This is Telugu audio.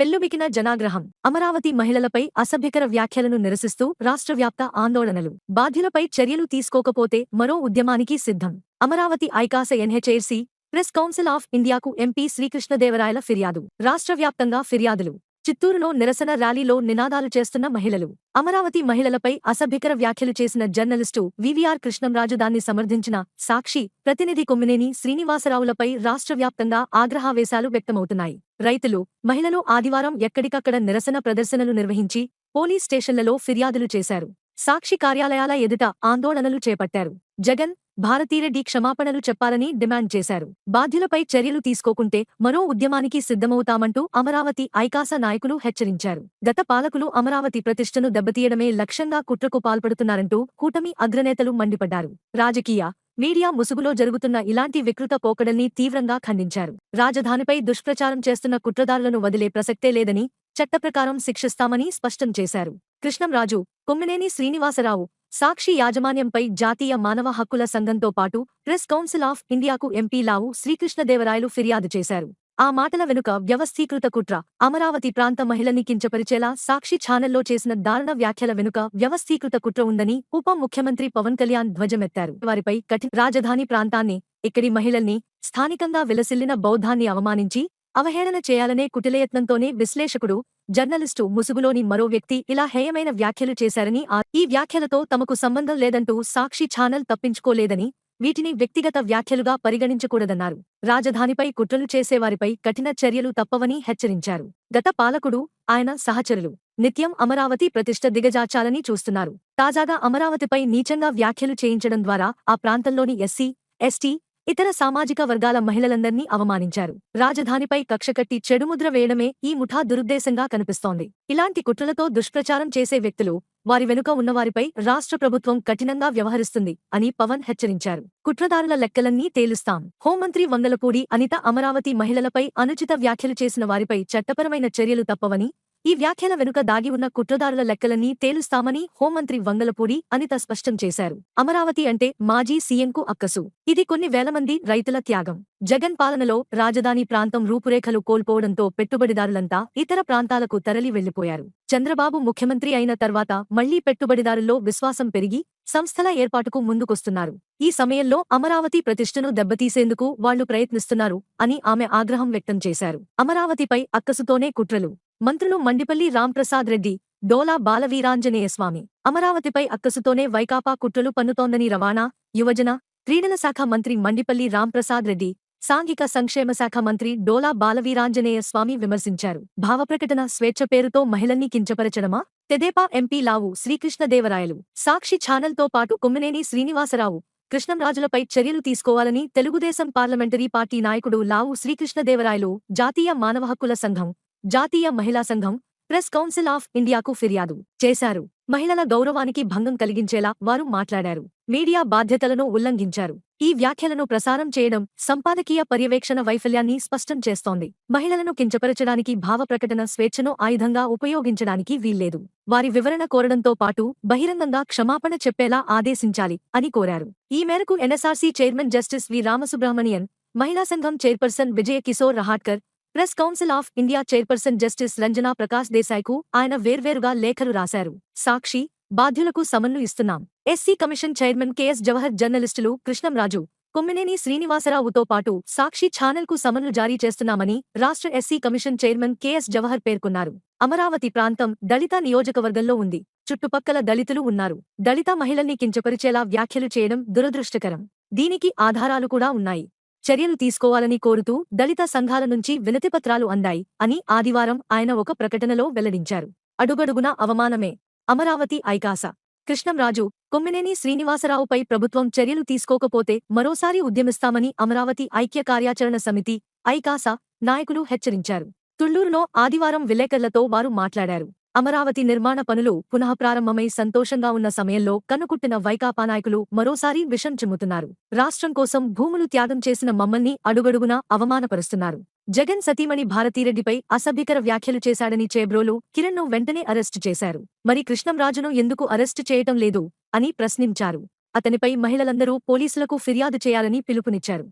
పెల్లుబికిన జనాగ్రహం అమరావతి మహిళలపై అసభ్యకర వ్యాఖ్యలను నిరసిస్తూ రాష్ట్రవ్యాప్త ఆందోళనలు. బాధ్యులపై చర్యలు తీసుకోకపోతే మరో ఉద్యమానికి సిద్ధం. అమరావతి ఐకాస ఎన్హెచ్ఏర్సీ ప్రెస్ కౌన్సిల్ ఆఫ్ ఇండియాకు ఎంపీ శ్రీకృష్ణదేవరాయల ఫిర్యాదు. రాష్ట్రవ్యాప్తంగా ఫిర్యాదులు. చిత్తూరులో నిరసన ర్యాలీలో నినాదాలు చేస్తున్న మహిళలు. అమరావతి మహిళలపై అసభ్యకర వ్యాఖ్యలు చేసిన జర్నలిస్టు వివిఆర్ కృష్ణంరాజు దాన్ని సమర్థించిన సాక్షి ప్రతినిధి కొమ్మినేని శ్రీనివాసరావులపై రాష్ట్ర వ్యాప్తంగా ఆగ్రహావేశాలు వ్యక్తమవుతున్నాయి. రైతులు మహిళలు ఆదివారం ఎక్కడికక్కడ నిరసన ప్రదర్శనలు నిర్వహించి పోలీస్ స్టేషన్లలో ఫిర్యాదులు చేశారు. సాక్షి కార్యాలయాల ఎదుట ఆందోళనలు చేపట్టారు. జగన్ భారతీరెడ్డి క్షమాపణలు చెప్పాలని డిమాండ్ చేశారు. బాధ్యులపై చర్యలు తీసుకోకుంటే మరో ఉద్యమానికి సిద్ధమవుతామంటూ అమరావతి ఐకాస నాయకులు హెచ్చరించారు. గత పాలకులు అమరావతి ప్రతిష్టను దెబ్బతీయడమే లక్ష్యంగా కుట్రకు పాల్పడుతున్నారంటూ కూటమి అగ్రనేతలు మండిపడ్డారు. రాజకీయ మీడియా ముసుగులో జరుగుతున్న ఇలాంటి వికృత పోకడల్ని తీవ్రంగా ఖండించారు. రాజధానిపై దుష్ప్రచారం చేస్తున్న కుట్రదారులను వదిలే ప్రసక్తే లేదని చట్టప్రకారం శిక్షిస్తామని స్పష్టం చేశారు. కృష్ణంరాజు కొమ్మినేని శ్రీనివాసరావు సాక్షి యాజమాన్యంపై జాతీయ మానవ హక్కుల సంఘంతో పాటు ప్రెస్ కౌన్సిల్ ఆఫ్ ఇండియాకు ఎంపీ లావు శ్రీకృష్ణదేవరాయలు ఫిర్యాదు చేశారు. ఆ మాటల వెనుక వ్యవస్థీకృత కుట్ర అమరావతి ప్రాంత మహిళని కించపరిచేలా సాక్షి ఛానల్లో చేసిన దారుణ వ్యాఖ్యల వెనుక వ్యవస్థీకృత కుట్ర ఉందని ఉప ముఖ్యమంత్రి పవన్ కళ్యాణ్ ధ్వజమెత్తారు. వారిపై కఠిన రాజధాని ప్రాంతాన్ని ఇక్కడి మహిళల్ని స్థానికంగా విలసిల్లిన బౌద్ధాన్ని అవమానించి అవహేళన చేయాలనే కుటిలయత్నంతోనే విశ్లేషకుడు జర్నలిస్టు ముసుగులోని మరో వ్యక్తి ఇలా హేయమైన వ్యాఖ్యలు చేశారని ఆ ఈ వ్యాఖ్యలతో తమకు సంబంధం లేదంటూ సాక్షి ఛానల్ తప్పించుకోలేదని వీటిని వ్యక్తిగత వ్యాఖ్యలుగా పరిగణించకూడదన్నారు. రాజధానిపై కుట్రలు చేసేవారిపై కఠిన చర్యలు తప్పవని హెచ్చరించారు. గత పాలకుడు ఆయన సహచరులు నిత్యం అమరావతి ప్రతిష్ట దిగజార్చాలని చూస్తున్నారు. తాజాగా అమరావతిపై నీచంగా వ్యాఖ్యలు చేయించడం ద్వారా ఆ ప్రాంతంలోని ఎస్సీ ఎస్టీ ఇతర సామాజిక వర్గాల మహిళలందర్నీ అవమానించారు. రాజధానిపై కక్షకట్టి చెడుముద్ర వేయడమే ఈ ముఠా దురుద్దేశంగా కనిపిస్తోంది. ఇలాంటి కుట్రలతో దుష్ప్రచారం చేసే వ్యక్తులు వారి వెనుక ఉన్నవారిపై రాష్ట్ర ప్రభుత్వం కఠినంగా వ్యవహరిస్తుంది అని పవన్ హెచ్చరించారు. కుట్రదారుల లెక్కలన్నీ తేలుస్తాం. హోంమంత్రి వందలపూడి అనిత అమరావతి మహిళలపై అనుచిత వ్యాఖ్యలు చేసిన వారిపై చట్టపరమైన చర్యలు తప్పవని ఈ వ్యాఖ్యల వెనుక దాగి ఉన్న కుట్రదారుల లెక్కలన్నీ తేలుస్తామని హోంమంత్రి వంగలపూడి అనిత స్పష్టం చేశారు. అమరావతి అంటే మాజీ సీఎంకు అక్కసు. ఇది కొన్ని వేల మంది రైతుల త్యాగం. జగన్ పాలనలో రాజధాని ప్రాంతం రూపురేఖలు కోల్పోవడంతో పెట్టుబడిదారులంతా ఇతర ప్రాంతాలకు తరలి వెళ్ళిపోయారు చంద్రబాబు ముఖ్యమంత్రి అయిన తర్వాత మళ్ళీ పెట్టుబడిదారుల్లో విశ్వాసం పెరిగి సంస్థల ఏర్పాటుకు ముందుకొస్తున్నారు. ఈ సమయంలో అమరావతి ప్రతిష్టను దెబ్బతీసేందుకు వాళ్ళు ప్రయత్నిస్తున్నారు అని ఆమె ఆగ్రహం వ్యక్తం చేశారు. అమరావతిపై అక్కసుతోనే కుట్రలు. మంత్రులు మండిపల్లి రాంప్రసాద్ రెడ్డి డోలా బాలవీరాంజనేయస్వామి అమరావతిపై అక్కసుతోనే వైకాపా కుట్రలు పన్నుతోందని రవాణా యువజన క్రీడల శాఖ మంత్రి మండిపల్లి రాంప్రసాద్ రెడ్డి సాంఘిక సంక్షేమ శాఖ మంత్రి డోలా బాలవీరాంజనేయ స్వామి విమర్శించారు. భావప్రకటన స్వేచ్ఛ పేరుతో మహిళల్ని కించపరచడమా? తెదేపా ఎంపీ లావు శ్రీకృష్ణదేవరాయలు. సాక్షి ఛానల్తో పాటు కొమ్మినేని శ్రీనివాసరావు కృష్ణంరాజులపై చర్యలు తీసుకోవాలని తెలుగుదేశం పార్లమెంటరీ పార్టీ నాయకుడు లావు శ్రీకృష్ణదేవరాయలు జాతీయ మానవ హక్కుల సంఘం జాతీయ మహిళా సంఘం ప్రెస్ కౌన్సిల్ ఆఫ్ ఇండియాకు ఫిర్యాదు చేశారు. మహిళల గౌరవానికి భంగం కలిగించేలా వారు మాట్లాడారు. మీడియా బాధ్యతలను ఉల్లంఘించారు. ఈ వ్యాఖ్యలను ప్రసారం చేయడం సంపాదకీయ పర్యవేక్షణ వైఫల్యాన్ని స్పష్టం చేస్తోంది. మహిళలను కించపరచడానికి భావ ప్రకటన స్వేచ్ఛను ఆయుధంగా ఉపయోగించడానికి వీల్లేదు. వారి వివరణ కోరడంతో పాటు బహిరంగంగా క్షమాపణ చెప్పేలా ఆదేశించాలి అని కోరారు. ఈ మేరకు ఎన్ఎస్ఆర్సీ చైర్మన్ జస్టిస్ వి రామసుబ్రహ్మణియన్ మహిళా సంఘం chairperson Vijaya Kishore Rahatkar press council of India chairperson justice Ranjana Prakash దేశాయ్కు ఆయన వేర్వేరుగా లేఖలు రాశారు. సాక్షి బాధ్యులకు సమన్లు ఇస్తున్నాం. SC commission chairman KS Jawahar జర్నలిస్టులు కృష్ణంరాజు కొమ్మినేని శ్రీనివాసరావుతో పాటు సాక్షి ఛానల్కు సమన్లు జారీ చేస్తున్నామని రాష్ట్ర SC commission chairman KS Jawahar పేర్కొన్నారు. అమరావతి ప్రాంతం దళిత నియోజకవర్గంలో ఉంది. చుట్టుపక్కల దళితులు ఉన్నారు. దళిత మహిళల్ని కించపరిచేలా వ్యాఖ్యలు చేయడం దురదృష్టకరం. దీనికి ఆధారాలు కూడా ఉన్నాయి. చర్యలు తీసుకోవాలని కోరుతూ దళిత సంఘాల నుంచి వినతిపత్రాలు అందాయి అని ఆదివారం ఆయన ఒక ప్రకటనలో వెల్లడించారు. అడుగడుగున అవమానమే. అమరావతి ఐకాస. కృష్ణంరాజు కొమ్మినేని శ్రీనివాసరావుపై ప్రభుత్వం చర్యలు తీసుకోకపోతే మరోసారి ఉద్యమిస్తామని అమరావతి ఐక్య కార్యాచరణ సమితి ఐకాస నాయకులు హెచ్చరించారు. తుళ్ళూరులో ఆదివారం విలేకరులతో వారు మాట్లాడారు. అమరావతి నిర్మాణ పనులు పునః ప్రారంభమై సంతోషంగా ఉన్న సమయంలో కనుకుట్టిన వైకాపా నాయకులు మరోసారి విషం చిమ్ముతున్నారు. రాష్ట్రం కోసం భూములు త్యాగం చేసిన మమ్మల్ని అడుగడుగునా అవమానపరుస్తున్నారు. జగన్ సతీమణి భారతీరెడ్డిపై అసభ్యకర వ్యాఖ్యలు చేశాడని చేబ్రోలు కిరణ్ను వెంటనే అరెస్టు చేశారు. మరి కృష్ణంరాజును ఎందుకు అరెస్టు చేయటం లేదు అని ప్రశ్నించారు. అతనిపై మహిళలందరూ పోలీసులకు ఫిర్యాదు చేయాలని పిలుపునిచ్చారు.